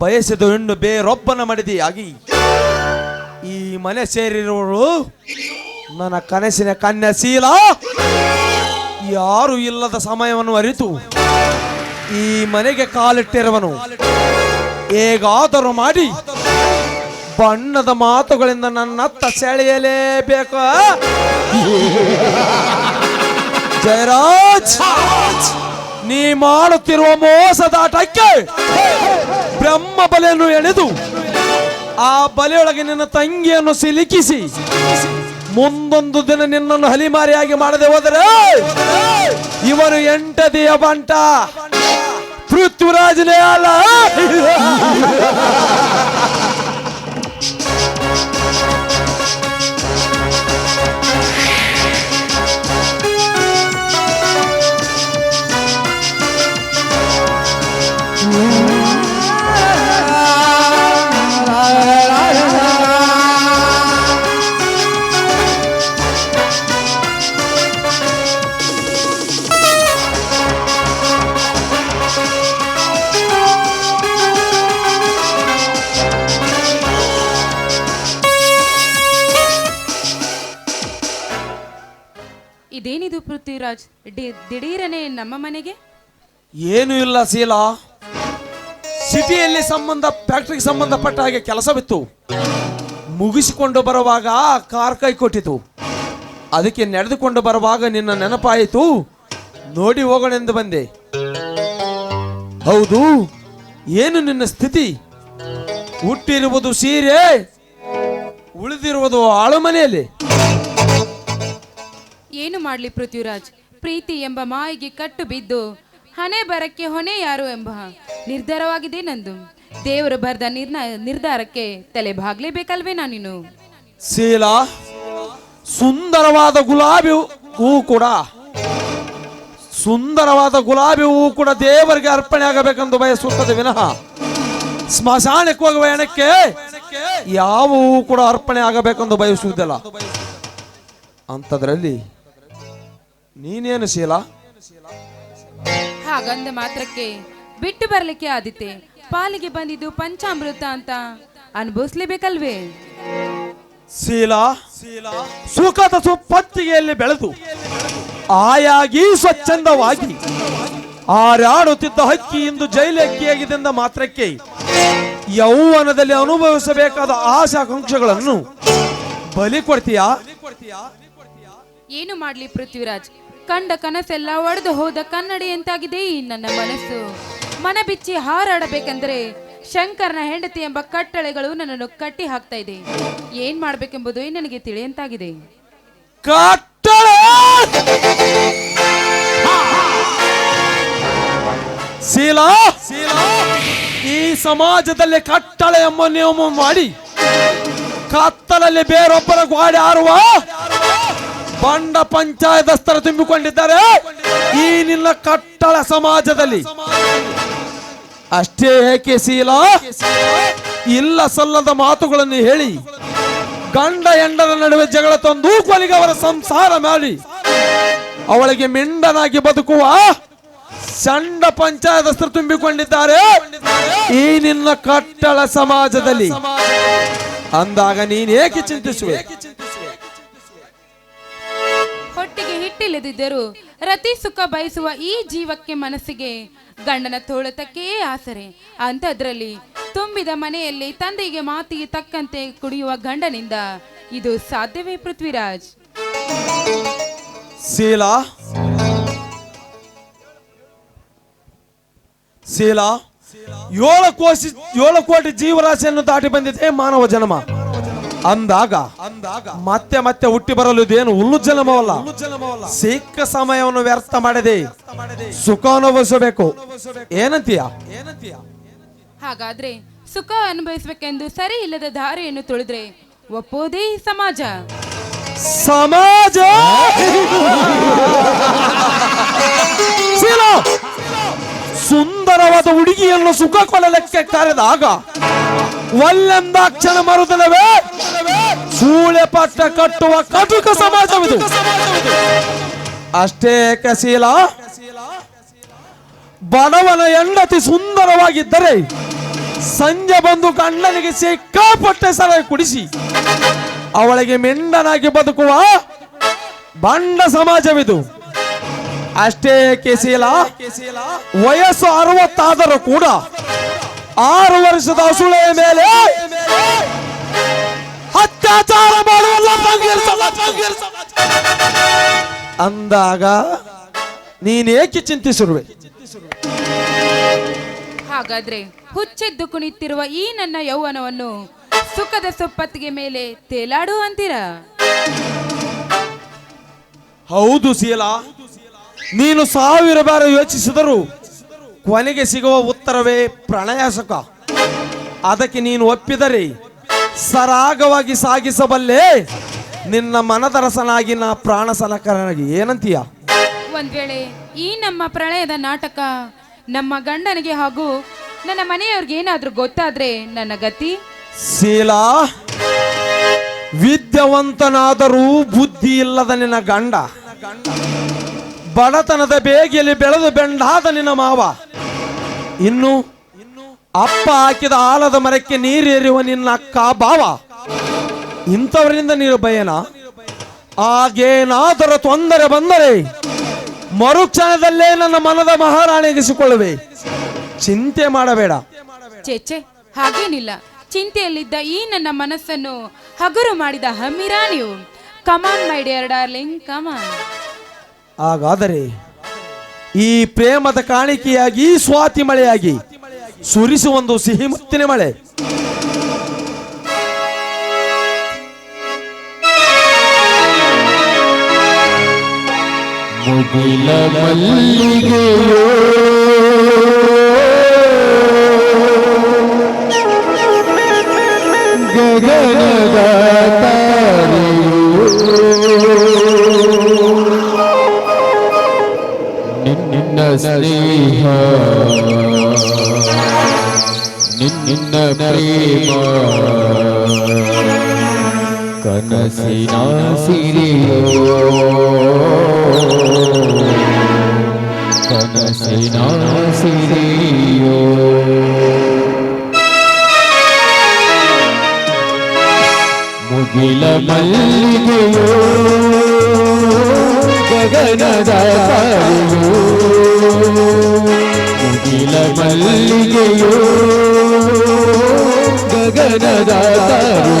ಬಯಸಿದ ಹೆಣ್ಣು ಬೇರೊಬ್ಬನ ಮಡಿದಿಯಾಗಿ. ಈ ಮನೆ ಸೇರಿರುವಳು ನನ್ನ ಕನಸಿನ ಕನ್ಯಾ ಶೀಲ ಯಾರು ಇಲ್ಲದ ಸಮಯವನ್ನು ಅರಿತು ಈ ಮನೆಗೆ ಕಾಲಿಟ್ಟಿರುವನು. ಹೇಗಾದರೂ ಮಾಡಿ ಬಣ್ಣದ ಮಾತುಗಳಿಂದ ನನ್ನತ್ತ ಸೆಳೆಯಲೇಬೇಕು? ಜಯರಾಜ್! ನೀ ಮಾಡುತ್ತಿರುವ ಮೋಸದಾಟಕ್ಕೆ ಬ್ರಹ್ಮ ಬಲೆಯನ್ನು ಎಳೆದು ಆ ಬಲೆಯೊಳಗೆ ನಿನ್ನ ತಂಗಿಯನ್ನು ಸಿಲುಕಿಸಿ. ಮುಂದೊಂದು ದಿನ ನಿನ್ನನ್ನು ಹಲಿಮಾರಿಯಾಗಿ ಮಾಡದೆ ಹೋದರೆ ಇವನು ಎಂಟದಿಯ ಬಂಟ. ಪೃಥ್ವಿರಾಜನೇ ಅಲ್ಲ. ಇದೇನಿದು ಪೃಥ್ವಿರಾಜ್? ದಿಢೀರನೆ ನಮ್ಮ ಮನೆಗೆ? ಏನು ಇಲ್ಲ ಶೀಲಾ ಸಿಟಿಯಲ್ಲಿ ಸಂಬಂಧ, ಫ್ಯಾಕ್ಟ್ರಿಗೆ ಸಂಬಂಧಪಟ್ಟ ಹಾಗೆ ಕೆಲಸವಿತ್ತು ಮುಗಿಸಿಕೊಂಡು ಬರುವಾಗ ಕಾರ್ ಕೈ ಕೊಟ್ಟಿತು. ಅದಕ್ಕೆ ನಡೆದುಕೊಂಡು ಬರುವಾಗ ನಿನ್ನ ನೆನಪಾಯಿತು. ನೋಡಿ ಹೋಗೋಣೆಂದು ಬಂದೆ. ಹೌದು, ಏನು ನಿನ್ನ ಸ್ಥಿತಿ? ಹುಟ್ಟಿರುವುದು ಸೀರೆ, ಉಳಿದಿರುವುದು ಆಳುಮನೆಯಲ್ಲಿ. ಏನು ಮಾಡಲಿ ಪೃಥ್ವಿರಾಜ್? ಪ್ರೀತಿ ಎಂಬ ಮಾಯಿಗೆ ಕಟ್ಟು ಬಿದ್ದು, ಹಣೆ ಬರಕ್ಕೆ ಹೊಣೆ ಯಾರು ಎಂಬ ನಿರ್ಧಾರವಾಗಿದೆ ನಂದು. ದೇವರು ಬರೆದ ನಿರ್ಧಾರಕ್ಕೆ ತಲೆ ಬಾಗ್ಲೇಬೇಕಲ್ವೇ ನಾನಿನ್ನು ಶೀಲಾ ಸುಂದರವಾದ ಗುಲಾಬಿ ಹೂ ಕೂಡ, ಸುಂದರವಾದ ಗುಲಾಬಿ ಹೂ ಕೂಡ ದೇವರಿಗೆ ಅರ್ಪಣೆ ಆಗಬೇಕೆಂದು ಬಯಸುತ್ತದೆ ವಿನಃ. ಸ್ಮಶಾನಕ್ಕೆ ಹೋಗುವ ಹೆಣಕ್ಕೆ ಯಾವ ಹೂ ಕೂಡ ಅರ್ಪಣೆ ಆಗಬೇಕೆಂದು ಬಯಸುವುದಿಲ್ಲ. ಅಂಥದ್ರಲ್ಲಿ ನೀನೇನು ಶೀಲ? ಹಾಗಂದ ಮಾತ್ರಕ್ಕೆ ಬಿಟ್ಟು ಬರ್ಲಿಕ್ಕೆ ಆದಿತ್ತೆ. ಪಾಲಿಗೆ ಬಂದಿದ್ದು ಪಂಚಾಮೃತ ಅಂತ ಅನುಭವಿಸ್ಲೇಬೇಕಲ್ವೇ? ಶೀಲಾ ಸುಖದ ಸುಪ್ಪತ್ತಿಗೆಯಲ್ಲಿ ಬೆಳೆದು ಆಯಾಗಿ ಸ್ವಚ್ಛಂದವಾಗಿ ಆರಾಡುತ್ತಿದ್ದ ಹಕ್ಕಿ ಇಂದು ಜೈಲಕ್ಕಿಯಾಗಿದ್ದ ಮಾತ್ರಕ್ಕೆ ಯೌವನದಲ್ಲಿ ಅನುಭವಿಸಬೇಕಾದ ಆಶಾಕಾಂಕ್ಷೆಗಳನ್ನು ಬಲಿ ಕೊಡ್ತೀಯಾ? ಏನು ಮಾಡ್ಲಿ ಪೃಥ್ವಿರಾಜ್? ಕಂಡ ಕನಸೆಲ್ಲ ಒಡೆದು ಹೋದ ಕನ್ನಡಿ ಎಂತಾಗಿದೆ ಈ ನನ್ನ ಮನಸ್ಸು? ಮನ ಬಿಚ್ಚಿ ಹಾರಾಡಬೇಕೆಂದರೆ ಶಂಕರನ ಹೆಂಡತಿ ಎಂಬ ಕಟ್ಟಳೆಗಳು ನನ್ನನ್ನು ಕಟ್ಟಿ ಹಾಕ್ತಾ ಇದೆ. ಏನ್ ಮಾಡ್ಬೇಕೆಂಬುದು ನನಗೆ ತಿಳಿಯಂತಾಗಿದೆ ಶೀಲಾ ಈ ಸಮಾಜದಲ್ಲಿ ಕಟ್ಟಳೆ ಎಂಬ ನಿಯಮ ಮಾಡಿ, ಕತ್ತಲಲ್ಲಿ ಬೇರೊಬ್ಬರ ಗಾಡಿ ಆರುವ ಬಂಡ ಪಂಚಾಯತಸ್ಥರ ತುಂಬಿಕೊಂಡಿದ್ದಾರೆ. ಈ ಕಟ್ಟಳ ಸಮಾಜದಲ್ಲಿ. ಅಷ್ಟೇ ಏಕೆ ಶೀಲಾ ಇಲ್ಲ ಸಲ್ಲದ ಮಾತುಗಳನ್ನು ಹೇಳಿ. ಗಂಡ ಎಂಡದ ನಡುವೆ ಜಗಳ ತಂದು ಕೊಲಿಗೆ ಅವರ ಸಂಸಾರ ಮಾಡಿ. ಅವಳಿಗೆ ಮಿಂಡನಾಗಿ ಬದುಕುವ ಚಂಡ ಪಂಚಾಯತಸ್ಥರು ತುಂಬಿಕೊಂಡಿದ್ದಾರೆ. ಈ ನಿನ್ನ ಕಟ್ಟಳ ಸಮಾಜದಲ್ಲಿ. ಅಂದಾಗ ನೀನ್ ಏಕೆ ಚಿಂತಿಸುವೆ? ಹೊಟ್ಟಿಗೆ ರತಿ ಸುಖ ಬಯಸುವ ಈ ಜೀವಕ್ಕೆ ಮನಸ್ಸಿಗೆ ಗಂಡನ ತೋಳತಕ್ಕೇ ಆಸರೆ. ಅಂಥದ್ರಲ್ಲಿ ತುಂಬಿದ ಮನೆಯಲ್ಲಿ ತಂದೆಗೆ ಮಾತಿಗೆ ತಕ್ಕಂತೆ ಕುಡಿಯುವ ಗಂಡನಿಂದ ಇದು ಸಾಧ್ಯವೇ ಪೃಥ್ವಿರಾಜ್? ಶೀಲಾ ಶೀಲಾ ಏಳು ಕೋಟಿ ಏಳು ಕೋಟಿ ಜೀವರಾಶಿಯನ್ನು ದಾಟಿ ಬಂದಿದೆ ಮಾನವ ಜನ್ಮ. ಅಂದಾಗ ಅಂದಾಗ ಮತ್ತೆ ಮತ್ತೆ ಹುಟ್ಟಿ ಬರಲು ಇದೇನು ಹುಲ್ಲು ಜನ್ಮವಲ್ಲ ಸಿಕ್ಕ ಸಮಯವನ್ನು ವ್ಯರ್ಥ ಮಾಡದೆ ಸುಖ ಅನುಭವಿಸಬೇಕು. ಏನಂತೀಯ? ಏನಂತೀಯ? ಹಾಗಾದ್ರೆ ಸುಖ ಅನುಭವಿಸಬೇಕೆಂದು ಸರಿ ಇಲ್ಲದ ದಾರಿಯನ್ನು ತುಳಿದ್ರೆ ಒಪ್ಪೋದೇ ಸಮಾಜ. ಸಮಾಜ! ಸುಂದರವಾದ ಹುಡುಗಿಯನ್ನು ಸುಖ ಕೊಡಲಿಕ್ಕೆ ಕರೆದಾಗ ಒಲ್ಲೆಂದಾಕ್ಷಣ ಮರುದಿನವೇ ಸೂಳೆ ಪಟ್ಟ ಕಟ್ಟುವ ಕಟುಕ ಸಮಾಜವಿದು. ಅಷ್ಟೇ ಕಸೀಲ, ಬಡವನ ಹೆಂಡತಿ ಸುಂದರವಾಗಿದ್ದರೆ ಸಂಜೆ ಬಂದು ಗಂಡನಿಗೆ ಸಿಕ್ಕಾಪಟ್ಟೆ ಸರ ಕುಡಿಸಿ, ಅವಳಿಗೆ ಮೆಂಡನಾಗಿ ಬದುಕುವ ಬಂಡ ಸಮಾಜವಿದು. ಅಷ್ಟೇ ಕೆಸೀಲ, ವಯಸ್ಸು ಅರವತ್ತಾದರೂ ಕೂಡ ಆರು ವರ್ಷದ ಹಸುಳೆಯ ಮೇಲೆ ಅಂದಾಗ ನೀನೇಕೆ ಚಿಂತಿಸಿರುವೆ? ಹಾಗಾದ್ರೆ ಹುಚ್ಚೆದ್ದು ಕುಣಿತಿರುವ ಈ ನನ್ನ ಯೌವನವನ್ನು ಸುಖದ ಸೊಪ್ಪತ್ತಿಗೆ ಮೇಲೆ ತೇಲಾಡು ಅಂತೀರ? ಹೌದು ಶೀಲ ನೀನು ಸಾವಿರ ಬಾರಿ ಯೋಚಿಸಿದರೂ ಕೊನೆಗೆ ಸಿಗುವ ಉತ್ತರವೇ ಪ್ರಣಯ ಸುಖ ಅದಕ್ಕೆ ನೀನು ಒಪ್ಪಿದರೆ ಸರಾಗವಾಗಿ ಸಾಗಿಸಬಲ್ಲೆ. ನಿನ್ನ ಮನದರಸನಾಗಿ ನಾ ಪ್ರಾಣ ಸಲಕರನಾಗಿ ಏನಂತೀಯ? ಒಂದ್ ವೇಳೆ ಈ ನಮ್ಮ ಪ್ರಳಯದ ನಾಟಕ ನಮ್ಮ ಗಂಡನಿಗೆ ಹಾಗೂ ನನ್ನ ಮನೆಯವ್ರಿಗೆ ಏನಾದ್ರೂ ಗೊತ್ತಾದ್ರೆ ನನ್ನ ಗತಿ? ಶೀಲಾ ವಿದ್ಯಾವಂತನಾದರೂ ಬುದ್ಧಿ ಇಲ್ಲದ ನಿನ್ನ ಗಂಡ. ಬಡತನದ ಬೇಗೆಯಲ್ಲಿ ಬೆಳೆದು ಬೆಂಡಾದ ನಿನ್ನ ಮಾವ. ಇನ್ನು ಅಪ್ಪ ಹಾಕಿದ ಆಲದ ಮರಕ್ಕೆ ನೀರೇರಿವ ನಿನ್ನ ಅಕ್ಕ ಬಾವ. ಇಂಥವರಿಂದ ನೀನು ಭಯನ ಆಗೇನಾದರೂ ತೊಂದರೆ ಬಂದರೆ ಮರುಕ್ಷಣದಲ್ಲೇ ನನ್ನ ಮನದ ಮಹಾರಾಣಿಗಿಸಿಕೊಳ್ಳುವೆ ಚಿಂತೆ ಮಾಡಬೇಡ. ಚೇಚೆ ಹಾಗೇನಿಲ್ಲ. ಚಿಂತೆಯಲ್ಲಿದ್ದ ಈ ನನ್ನ ಮನಸ್ಸನ್ನು ಹಗುರು ಮಾಡಿದ ಹಮಿರಾಣಿಯು ನೀವು come on my dear darling come on ಹಾಗಾದರೆ ಈ ಪ್ರೇಮದ ಕಾಣಿಕೆಯಾಗಿ ಸ್ವಾತಿ ಮಳೆಯಾಗಿ ಸುರಿಸುವ ಒಂದು ಸಿಹಿ ಮುತ್ತಿನ ಮಳೆ. ಮುಗಿಲ ಮಲ್ಲಿಗೆಯೋ ಗಗನದ ತಾರೆಯೋ ನಿನ್ನ ಸ್ನೇಹ ನಿನ್ನ ಪ್ರೇಮ కనసినా సిరియో ముగిల మల్లిగయో గగనదాతాయో ముగిల మల్లిగయో గగనదాతాయో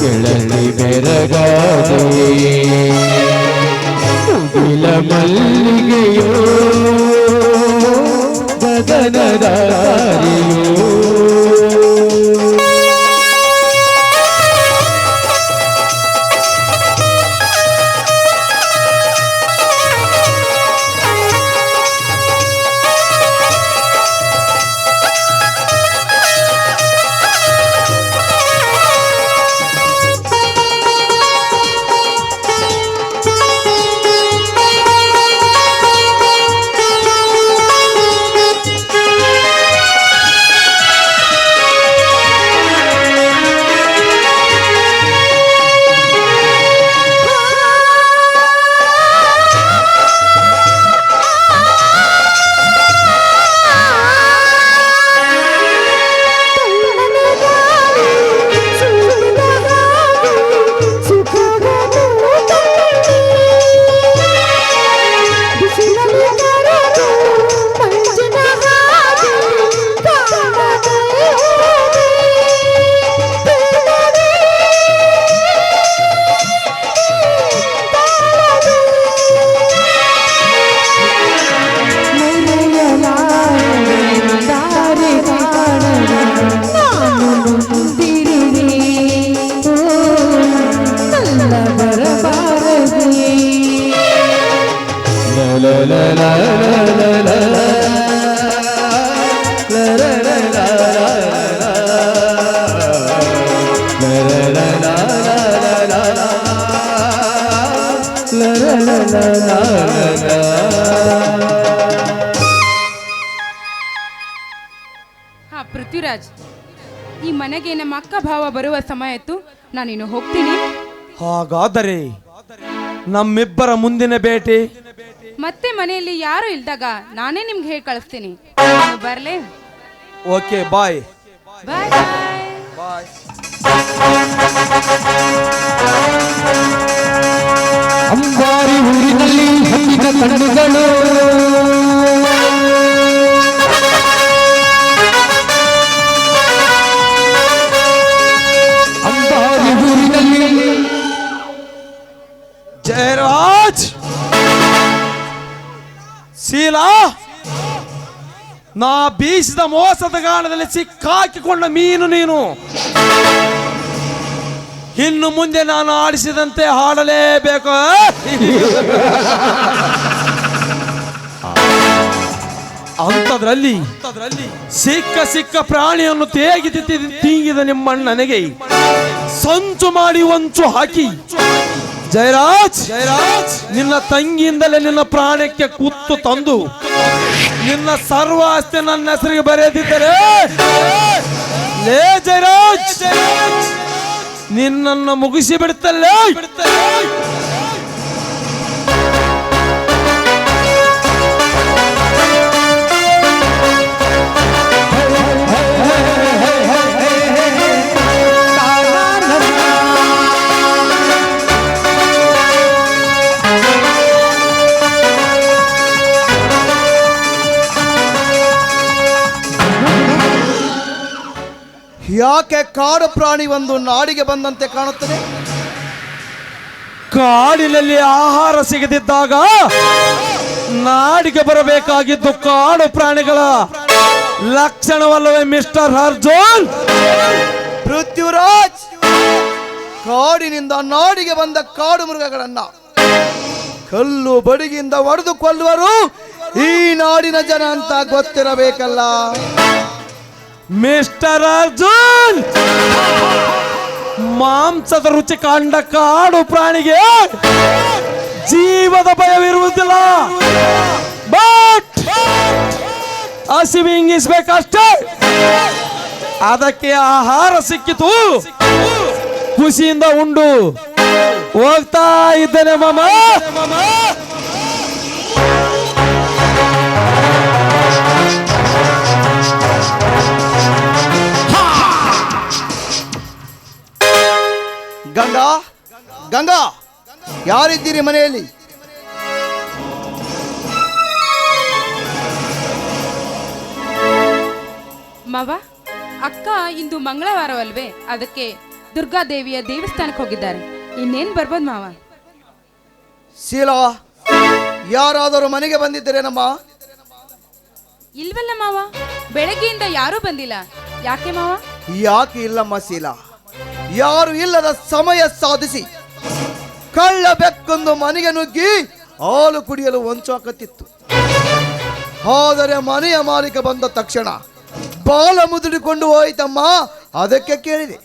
ಕೆಳಲಿ ಬೆರಗಾದೆ ಮುಗಿಲ ಮಲ್ಲಿಗೆಯೋ ಗಗನದ ಹಾ, ಪೃಥ್ವಿರಾಜ್, ಈ ಮನೆಗೆ ನಮ್ಮ ಅಕ್ಕ ಭಾವ ಬರುವ ಸಮಯ ಆಯ್ತು ನಾನಿನ್ನು ಹೋಗ್ತೀನಿ. ಹಾಗಾದರೆ ನಮ್ಮಿಬ್ಬರ ಮುಂದಿನ ಭೇಟಿ ಮನೆಯಲ್ಲಿ ಯಾರು ಇಲ್ದಾಗ ನಾನೇ ನಿಮ್ಗೆ ಹೇಳಿ ಕಳಿಸ್ತೀನಿ. ಬರ್ಲೆ? ಓಕೆ ಬಾಯ್ ಬಾಯ್ ಬಾಯ್ ಅಂಬಾರಿ ಊರಿನಲ್ಲಿ ಕಣ್ಣುಗಳು. ಬೀಸಿದ ಮೋಸದ ಗಾಣದಲ್ಲಿ ಸಿಕ್ಕಾಕಿಕೊಂಡ ಮೀನು ನೀನು. ಇನ್ನು ಮುಂದೆ ನಾನು ಆಡಿಸಿದಂತೆ ಹಾಡಲೇಬೇಕು. ಅಂಥದ್ರಲ್ಲಿ ಸಿಕ್ಕ ಸಿಕ್ಕ ಪ್ರಾಣಿಯನ್ನು ತೇಗಿ ತಿಂಗಿದ ನಿಮ್ಮ ನಿಮ್ಮಣ್ಣನಿಗೆ ಸಂಚು ಮಾಡಿ ಒಂಚು ಹಾಕಿ ಜಯರಾಜ್! ಜಯರಾಜ್! ನಿನ್ನ ತಂಗಿಯಿಂದಲೇ ನಿನ್ನ ಪ್ರಾಣಕ್ಕೆ ಕುತ್ತು ತಂದು ನಿನ್ನ ಸರ್ವ ಆಸ್ತಿ ನನ್ನ ಹೆಸರಿಗೆ ಬರೆದಿದ್ದರೆ ಲೇ ಜಯರಾಜ್! ನಿನ್ನನ್ನು ಮುಗಿಸಿ ಬಿಡುತ್ತಲ್ಲೇ ಯಾಕೆ ಕಾಡು ಪ್ರಾಣಿ ಒಂದು ನಾಡಿಗೆ ಬಂದಂತೆ ಕಾಣುತ್ತದೆ? ಕಾಡಿನಲ್ಲಿ ಆಹಾರ ಸಿಗದಿದ್ದಾಗ ನಾಡಿಗೆ ಬರಬೇಕಾಗಿದ್ದು ಕಾಡು ಪ್ರಾಣಿಗಳ ಲಕ್ಷಣವಲ್ಲವೇ ಮಿಸ್ಟರ್ ಅರ್ಜುನ್? ಪೃಥ್ವಿರಾಜ್ ಕಾಡಿನಿಂದ ನಾಡಿಗೆ ಬಂದ ಕಾಡು ಮೃಗಗಳನ್ನ ಕಲ್ಲು ಬಡಿಗಿಂದ ಒಡೆದು ಕೊಲ್ಲುವರು ಈ ನಾಡಿನ ಜನ ಅಂತ ಗೊತ್ತಿರಬೇಕಲ್ಲ. ಮಿಸ್ಟರ್ ಅರ್ಜುನ್! ಮಾಂಸದ ರುಚಿ ಕಾಂಡ ಕಾಡು ಪ್ರಾಣಿಗೆ ಜೀವದ ಭಯವಿರುವುದಿಲ್ಲ. ಬಟ್ ಹಸಿವಿ ಹಿಂಗಿಸ್ಬೇಕಷ್ಟೇ ಅದಕ್ಕೆ ಆಹಾರ ಸಿಕ್ಕಿತು. ಖುಷಿಯಿಂದ ಉಂಡು. ಹೋಗ್ತಾ ಇದ್ದೇನೆ ಮಾಮ. ಯಾರಿದ್ದೀರಿ ಮನೆಯಲ್ಲಿ? ಮಾವ ಅಕ್ಕ ಇಂದು ಮಂಗಳವಾರವಲ್ವೇ? ಅದಕ್ಕೆ ದುರ್ಗಾದೇವಿಯ ದೇವಸ್ಥಾನಕ್ಕೆ ಹೋಗಿದ್ದಾರೆ. ಇನ್ನೇನ್ ಬರ್ಬೋದು ಮಾವ? ಶೀಲಾ ಯಾರಾದರೂ ಮನೆಗೆ ಬಂದಿದ್ದೀರೇನಮ್ಮ? ಇಲ್ವಲ್ಲ ಮಾವ ಬೆಳಗ್ಗೆಯಿಂದ ಯಾರೂ ಬಂದಿಲ್ಲ. ಯಾಕೆ ಮಾವ? ಯಾಕೆ ಇಲ್ಲಮ್ಮ ಶೀಲಾ? ಯಾರು ಇಲ್ಲದ ಸಮಯ ಸಾಧಿಸಿ. ಕಳ್ಳ ಬೆಕ್ಕೊಂದು ಮನೆಗೆ ನುಗ್ಗಿ ಹಾಲು ಕುಡಿಯಲು ಹೊಂಚಾಕತ್ತಿತ್ತು. ಆದರೆ ಮನೆಯ ಮಾಲೀಕ ಬಂದ ತಕ್ಷಣ ಬಾಲ ಮುದುಡಿಕೊಂಡು ಹೋಯ್ತಮ್ಮ ಅದಕ್ಕೆ ಕೇಳಿದೆ.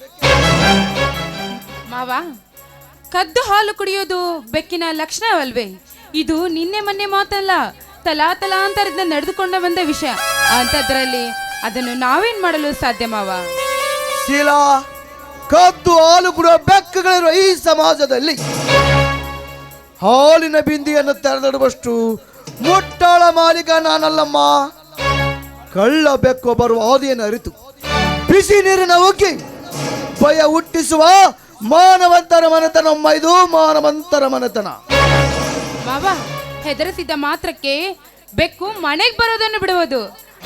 ಮಾವ ಕದ್ದು ಹಾಲು ಕುಡಿಯೋದು ಬೆಕ್ಕಿನ ಲಕ್ಷಣವಲ್ವೇ? ಇದು ನಿನ್ನೆ ಮೊನ್ನೆ ಮಾತಲ್ಲ ತಲಾ ತಲಾಂತರದಿಂದ ನಡೆದುಕೊಂಡು ಬಂದ ವಿಷಯ. ಅಂತದ್ರಲ್ಲಿ ಅದನ್ನು ನಾವೇನ್ ಮಾಡಲು ಸಾಧ್ಯ ಮಾವ? ಶೀಲಾ ಕದ್ದು ಹಾಲು ಕುಡಿಯೋ ಬೆಕ್ಕುಗಳಿರುವ ಈ ಸಮಾಜದಲ್ಲಿ ಹಾಲಿನ ಬಿಂದಿಯನ್ನು ತೆರೆದಿಡುವಷ್ಟು ಮುಟ್ಟಾಳ ಮಾಲೀಕ ನಾನಲ್ಲಮ್ಮ. ಕಳ್ಳ ಬೆಕ್ಕು ಬರುವ ಹಾದಿಯನ್ನು ಅರಿತು. ಬಿಸಿ ನೀರಿನ ಉಕ್ಕಿ ಭಯ ಹುಟ್ಟಿಸುವ ಮಾನವಂತರ ಮನೆತನ ಇದು ಮಾನವಂತರ ಮನೆತನ. ಬಾಬಾ ಹೆದರಿಸಿದ್ದ ಮಾತ್ರಕ್ಕೆ ಬೆಕ್ಕು ಮನೆಗೆ ಬರೋದನ್ನು ಬಿಡುವುದು.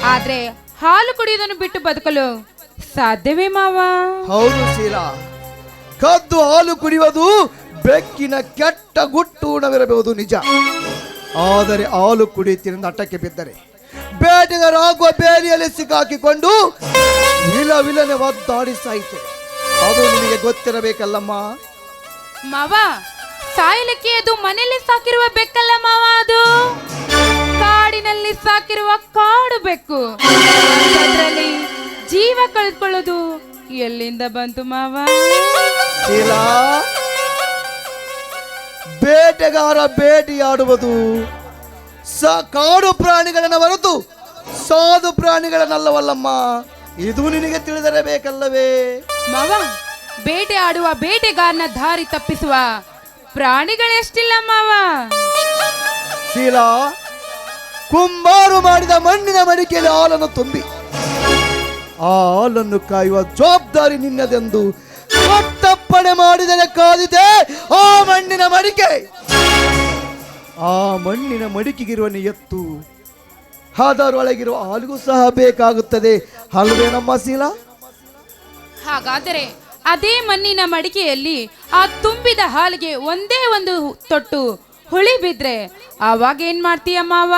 ಆದ್ರೆ ಹಾಲು ಕುಡಿಯೋದನ್ನು ಬಿಟ್ಟು ಬದುಕಲು ಸಾಧ್ಯವೇ ಮಾವ? ಹೌದು ಶೀಲಾ. ಕದ್ದು ಹಾಲು ಕುಡಿಯುವುದು ಬೆಕ್ಕಿನ ಕೆಟ್ಟ ಗುಟ್ಟುಣವಿರಬಹುದು ನಿಜ. ಆದರೆ ಹಾಲು ಕುಡಿಯುತ್ತಿರುವ ಅಟ್ಟಕ್ಕೆ ಬಿದ್ದರೆ ಬೇಟೆಗಾರಾಗುವ ಬೇಲಿಯಲ್ಲಿ ಸಿಕ್ಕಾಕಿಕೊಂಡು ವಿಲ ವಿಲನೆ ಒದ್ದಾಡಿ ಸಾಯಿತು. ಅದು ನಿಮಗೆ ಗೊತ್ತಿರಬೇಕಲ್ಲಮ್ಮ? ಮಾವ ಸಾಯಲಿಕ್ಕೆ ಅದು ಮನೆಯಲ್ಲಿ ಸಾಕಿರುವ ಬೆಕ್ಕಲ್ಲ ಮಾವ ಅದು. ಕಾಡಿನಲ್ಲಿ ಸಾಕಿರುವ ಕಾಡು ಬೆಕ್ಕು. ಅದರಲ್ಲಿ ಜೀವ ಕಳೆದುಕೊಳ್ಳೋದು ಎಲ್ಲಿಂದ ಬಂತು ಮಾವ? ಬೇಟೆಗಾರ ಬೇಟೆಯಾಡುವುದು. ಸ ಕಾಡು ಪ್ರಾಣಿಗಳನ್ನ ಹೊರತು ಸಾಧು ಪ್ರಾಣಿಗಳನ್ನಲ್ಲವಲ್ಲಮ್ಮ. ಇದು ನಿನಗೆ ತಿಳಿದಿರಬೇಕಲ್ಲವೇ? ಮಾವ ಬೇಟೆ ಆಡುವ ಬೇಟೆಗಾರನ ದಾರಿ ತಪ್ಪಿಸುವ ಪ್ರಾಣಿಗಳೆಷ್ಟಿಲ್ಲ ಮಾವ? ಶೀಲಾ ಕುಂಬಾರು ಮಾಡಿದ ಮಣ್ಣಿನ ಮಡಿಕೆಯಲ್ಲಿ ಹಾಲನ್ನು ತುಂಬಿ ಆ ಹಾಲನ್ನು ಕಾಯುವ ಜವಾಬ್ದಾರಿ ನಿನ್ನದೆಂದು ಕಟ್ಟಪ್ಪಣೆ ಮಾಡಿದರೆ ಕಾದಿದೆ ಆ ಮಣ್ಣಿನ ಮಡಿಕೆ. ಆ ಮಣ್ಣಿನ ಮಡಿಕೆಗಿರುವ ಎತ್ತು. ಅದರೊಳಗಿರುವ ಹಾಲಿಗೂ ಸಹ ಬೇಕಾಗುತ್ತದೆ. ಅಲ್ವೇ ನಮ್ಮ ಶೀಲಾ ಹಾಗಾದರೆ ಅದೇ ಮಣ್ಣಿನ ಮಡಿಕೆಯಲ್ಲಿ ಆ ತುಂಬಿದ ಹಾಲಿಗೆ ಒಂದೇ ಒಂದು ತೊಟ್ಟು ಹುಳಿ ಬಿದ್ರೆ ಆವಾಗ ಏನ್ ಮಾಡ್ತೀಯ ಮಾವ?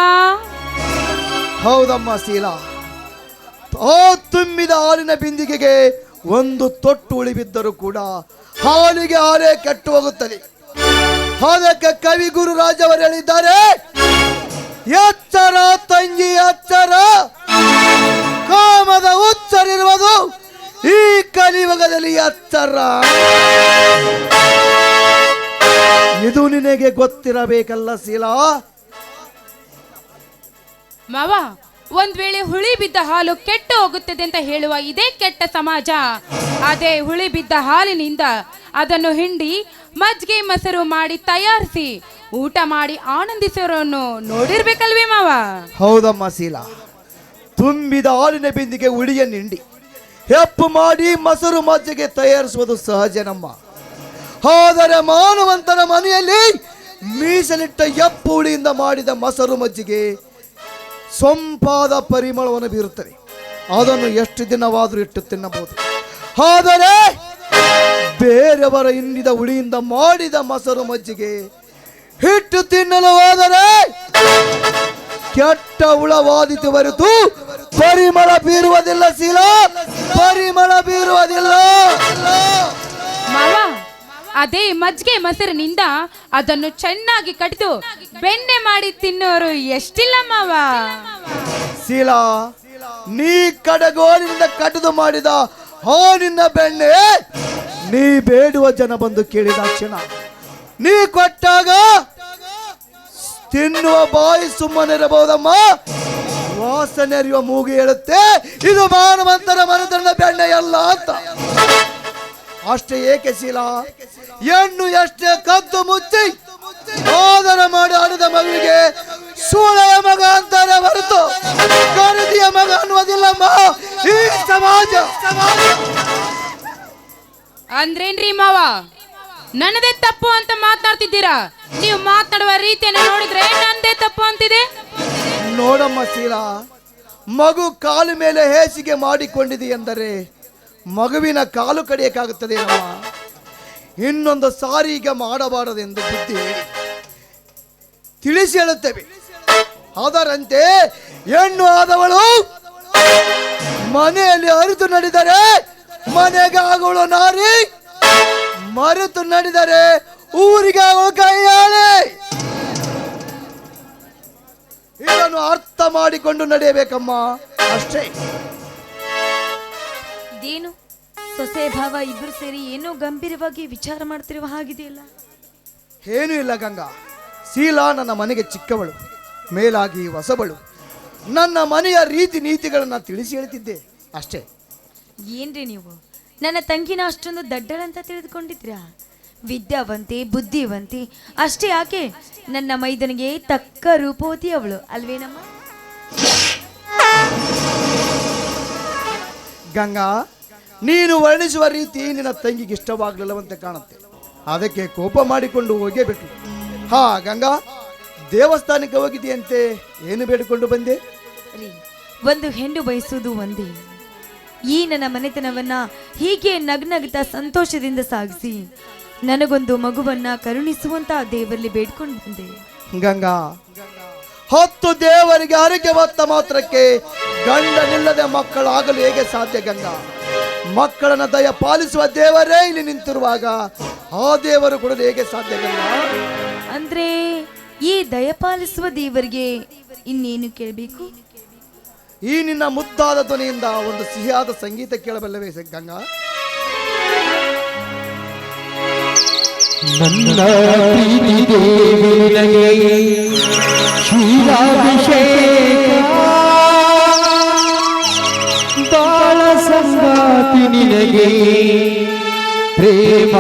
ಹೌದಮ್ಮ ಶೀಲಾ ಆ ತುಂಬಿದ ಹಾಲಿನ ಬಿಂದಿಗೆಗೆ ಒಂದು ತೊಟ್ಟು ಉಳಿಬಿದ್ದರೂ ಕೂಡ ಹಾಲಿಗೆ ಹಾಲೇ ಕೆಟ್ಟು ಹೋಗುತ್ತದೆ. ಅದಕ್ಕೆ ಕವಿ ಗುರುರಾಜ್ ಅವರು ಹೇಳಿದ್ದಾರೆ, ಎಚ್ಚರ ತಂಗಿ, ಎಚ್ಚರ. ಕಾಮದ ಉಚ್ಚರಿರುವುದು ಈ ಕಲಿಯುಗದಲ್ಲಿ ಎಚ್ಚರ. ಇದು ನಿನಗೆ ಗೊತ್ತಿರಬೇಕಲ್ಲ ಶೀಲಾ. ಮಾವ ಒಂದ್ ವೇಳೆ ಹುಳಿ ಬಿದ್ದ ಹಾಲು ಕೆಟ್ಟು ಹೋಗುತ್ತದೆ ಅಂತ ಹೇಳುವ ಇದೇ ಕೆಟ್ಟ ಸಮಾಜ. ಅದೇ ಹುಳಿ ಬಿದ್ದ ಹಾಲಿನಿಂದ ಅದನ್ನು ಹಿಂಡಿ ಮಜ್ಜಿಗೆ ಮೊಸರು ಮಾಡಿ ತಯಾರಿಸಿ ಊಟ ಮಾಡಿ ಆನಂದಿಸೋರನ್ನು ನೋಡಿರ್ಬೇಕಲ್ವೇ ಮಾವ? ಹೌದಮ್ಮ ಶೀಲಾ ತುಂಬಿದ ಹಾಲಿನ ಬಿಂದಿಗೆ ಹುಳಿಯನ್ನು ಹಿಂಡಿ ಹೆಪ್ಪು ಮಾಡಿ ಮೊಸರು ಮಜ್ಜಿಗೆ ತಯಾರಿಸುವುದು ಸಹಜನಮ್ಮ. ಆದರೆ ಮಾನವಂತನ ಮನೆಯಲ್ಲಿ ಮೀಸಲಿಟ್ಟ ಎಪ್ಪು ಹುಳಿಯಿಂದ ಮಾಡಿದ ಮೊಸರು ಮಜ್ಜಿಗೆ ಸೊಂಪಾದ ಪರಿಮಳವನ್ನು ಬೀರುತ್ತದೆ. ಅದನ್ನು ಎಷ್ಟು ದಿನವಾದರೂ ಇಟ್ಟು ತಿನ್ನಬಹುದು. ಆದರೆ ಬೇರೆಯವರ ಹಿಂದಿದ ಹುಳಿಯಿಂದ ಮಾಡಿದ ಮೊಸರು ಮಜ್ಜಿಗೆ ಹಿಟ್ಟು ತಿನ್ನಲು ಹೋದರೆ ಕೆಟ್ಟ ಹುಳವಾದಿತು ಬರೆದು ಪರಿಮಳ ಬೀರುವುದಿಲ್ಲ ಶೀಲ ಪರಿಮಳ ಬೀರುವುದಿಲ್ಲ. ಅದೇ ಮಜ್ಜಿಗೆ ಮೊಸರಿನಿಂದ ಅದನ್ನು ಚೆನ್ನಾಗಿ ಕಟ್ಟಿದು ಬೆಣ್ಣೆ ಮಾಡಿ ತಿನ್ನೋರು ಎಷ್ಟಿಲ್ಲ ಮಾವ. ಶೀಲಾ ನೀ ಕಡಗೋಲಿನಿಂದ ಕಡಿದು ಮಾಡಿದ ಹೋನಿನ ಬೆಣ್ಣೆ ನೀ ಬೇಡುವ ಜನ ಬಂದು ಕೇಳಿದ ಕ್ಷಣ ನೀ ಕೊಟ್ಟಾಗ ತಿನ್ನುವ ಬಾಯಿ ಸುಮ್ಮನಿರಬಹುದಮ್ಮ? ವಾಸನೆ ಅರಿಯುವ ಮೂಗು ಹೇಳುತ್ತೆ, ಇದು ಮಾನವಂತರ ಬೆಣ್ಣೆ ಅಲ್ಲ ಅಂತ. ಅಷ್ಟೇ ಏಕೆ ಶೀಲ ಹೆಣ್ಣು ಎಷ್ಟೇ ಕದ್ದು ಮುಚ್ಚಿ ಬೋಧನ ಮಾಡಿ ಆಡಿದ ಮಗುವಿಗೆ ಸೂಳೆಯ ಮಗ ಅಂತಾರೆ ಹೊರತು ಗರದಿಯ ಮಗ ಅನ್ನುವುದಿಲ್ಲಮ್ಮ. ಈ ಸಮಾಜ. ಅಂದ್ರೇನ್ರಿ ಮಾವ? ನನ್ನದೇ ತಪ್ಪು ಅಂತ ಮಾತನಾಡ್ತಿದ್ದೀರಾ? ನೀವು ಮಾತನಾಡುವ ರೀತಿಯನ್ನು ನೋಡಿದ್ರೆ ನಂದೇ ತಪ್ಪು ಅಂತಿದೆ. ನೋಡಮ್ಮ ಶೀಲ ಮಗು ಕಾಲು ಮೇಲೆ ಹೇಸಿಗೆ ಮಾಡಿಕೊಂಡಿದೆ ಎಂದರೆ ಮಗುವಿನ ಕಾಲು ಕಡಿಯಕ್ಕಾಗುತ್ತದೆ ನಮ್ಮ ಇನ್ನೊಂದು ಸಾರಿ ಈಗ ಮಾಡಬಾರದೆಂದು ಬುದ್ಧಿ ಹೇಳಿ. ತಿಳಿಸಿ ಹೇಳುತ್ತೇವೆ. ಅದರಂತೆ ಹೆಣ್ಣು ಆದವಳು ಮನೆಯಲ್ಲಿ ಅರಿತು ನಡೆದರೆ ಮನೆಗೆ ಆಗೋಳು ನಾರಿ, ಮರೆತು ನಡೆದರೆ ಊರಿಗೆ ಆಗೋಳು ಕೈಯಾಳೆ ಇದನ್ನು ಅರ್ಥ ಮಾಡಿಕೊಂಡು ನಡೆಯಬೇಕಮ್ಮ. ಅಷ್ಟೇ. ಇದೇನು ಸೊಸೆ ಭಾವ ಇಬ್ರು ಸೇರಿ ಏನೋ ಗಂಭೀರವಾಗಿ ವಿಚಾರ ಮಾಡ್ತಿರುವ ಹಾಗಿದೆಯಲ್ಲ? ಏನೂ ಇಲ್ಲ ಗಂಗಾ. ಶೀಲಾ ನನ್ನ ಮನೆಗೆ ಚಿಕ್ಕವಳು ಮೇಲಾಗಿ ಹೊಸಬಳು ನನ್ನ ಮನೆಯ ರೀತಿ ನೀತಿಗಳನ್ನು ತಿಳಿಸಿ ಹೇಳ್ತಿದ್ದೆ. ಅಷ್ಟೇ. ಏನ್ರಿ ನೀವು? ನನ್ನ ತಂಗಿನ ಅಷ್ಟೊಂದು ದಡ್ಡಳಂತ ತಿಳಿದುಕೊಂಡಿದ್ರಾ ವಿದ್ಯಾವಂತಿ ಬುದ್ಧಿವಂತಿ ಅಷ್ಟೇ ಯಾಕೆ? ನನ್ನ ಮೈದನಿಗೆ ತಕ್ಕ ರೂಪವತಿ ಅವಳು ಅಲ್ವೇನಮ್ಮ? ಗಂಗಾ ನೀನು ವರ್ಣಿಸುವ ರೀತಿ ನಿನ್ನ ತಂಗಿಗೆ ಇಷ್ಟವಾಗಲಿಲ್ಲವಂತೆ ಕಾಣುತ್ತೆ. ಅದಕ್ಕೆ ಕೋಪ ಮಾಡಿಕೊಂಡು ಹೋಗೇ ಬಿಟ್ಟು ಹಾ ಗಂಗಾ ದೇವಸ್ಥಾನಕ್ಕೆ ಹೋಗಿದೆಯಂತೆ? ಏನು ಬೇಡಿಕೊಂಡು ಬಂದೆ? ರೀ ಒಂದು ಹೆಣ್ಣು ಬಯಸುವುದು ಒಂದೇ. ಈ ನನ್ನ ಮನೆತನವನ್ನ ಹೀಗೆ ನಗ್ನಗ್ತಾ ಸಂತೋಷದಿಂದ ಸಾಗಿಸಿ ನನಗೊಂದು ಮಗುವನ್ನ ಕರುಣಿಸುವಂತ ದೇವರಲ್ಲಿ ಬೇಡ್ಕೊಂಡು ಬಂದೆ. ಗಂಗಾ ಹತ್ತು ದೇವರಿಗೆ ಆರೋಗ್ಯವತ್ತ ಹೊತ್ತ ಮಾತ್ರಕ್ಕೆ ಗಂಡನಿಲ್ಲದೆ ಮಕ್ಕಳಾಗಲು ಹೇಗೆ ಸಾಧ್ಯ ಗಂಗಾ? ಮಕ್ಕಳನ್ನ ದಯ ಪಾಲಿಸುವ ದೇವರೇ ಇಲ್ಲಿ ನಿಂತಿರುವಾಗ ಆ ದೇವರು ಕೂಡ ಹೇಗೆ ಸಾಧ್ಯವಿಲ್ಲ ಅಂದ್ರೆ ಈ ದಯಪಾಲಿಸುವ ದೇವರಿಗೆ ಇನ್ನೇನು ಕೇಳಬೇಕು? ಈ ನಿನ್ನ ಮುದ್ದಾದ ಧ್ವನಿಯಿಂದ ಒಂದು ಸಿಹಿಯಾದ ಸಂಗೀತ ಕೇಳಬಲ್ಲವೇ ಗಂಗಾ? ನನ್ನ ಪ್ರೀತಿ ದೇವಿನಗೆ ಶ್ರೀರಾಭಿಷೇಕ. ನಿನಗೆ ಪ್ರೇಮಾಭಿಷೇಕ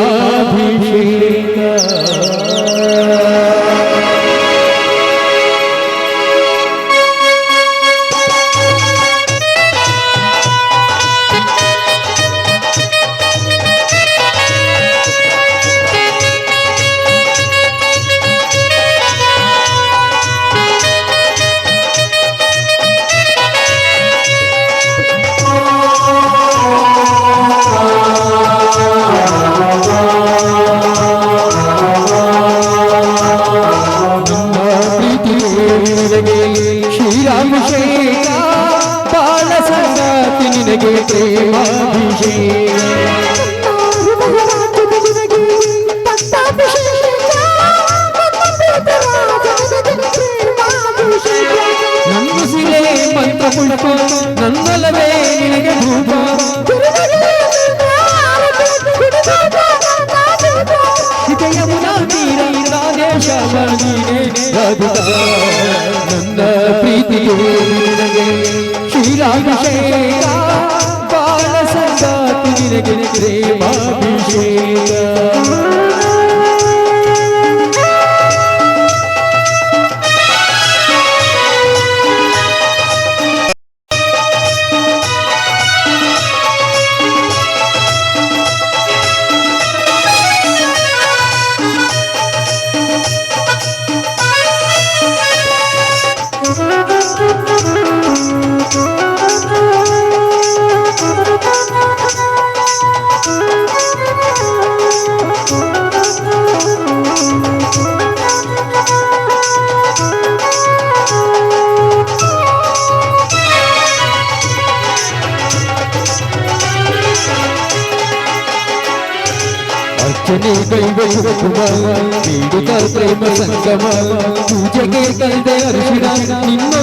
Te pasan, te amo. Tu te queda y te despreciará. Y no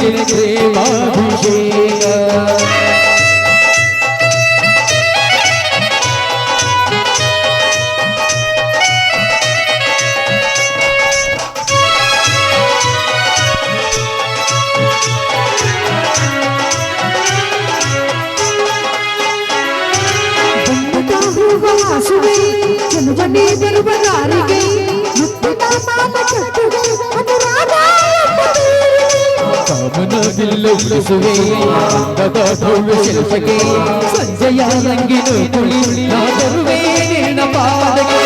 मेरे प्रेमाभिषेक जन्मने दरबार गई। मुक्ता माता ಬಿಲ್ಲುಸುವೆ ಶಿಲ್ಪಗೆ ಸಂಜೆಯ ನಂಗಿನು ಕುಳಿ ನಾ ತರುವೆ ನಿನ್ನ ಪಾದಗೆ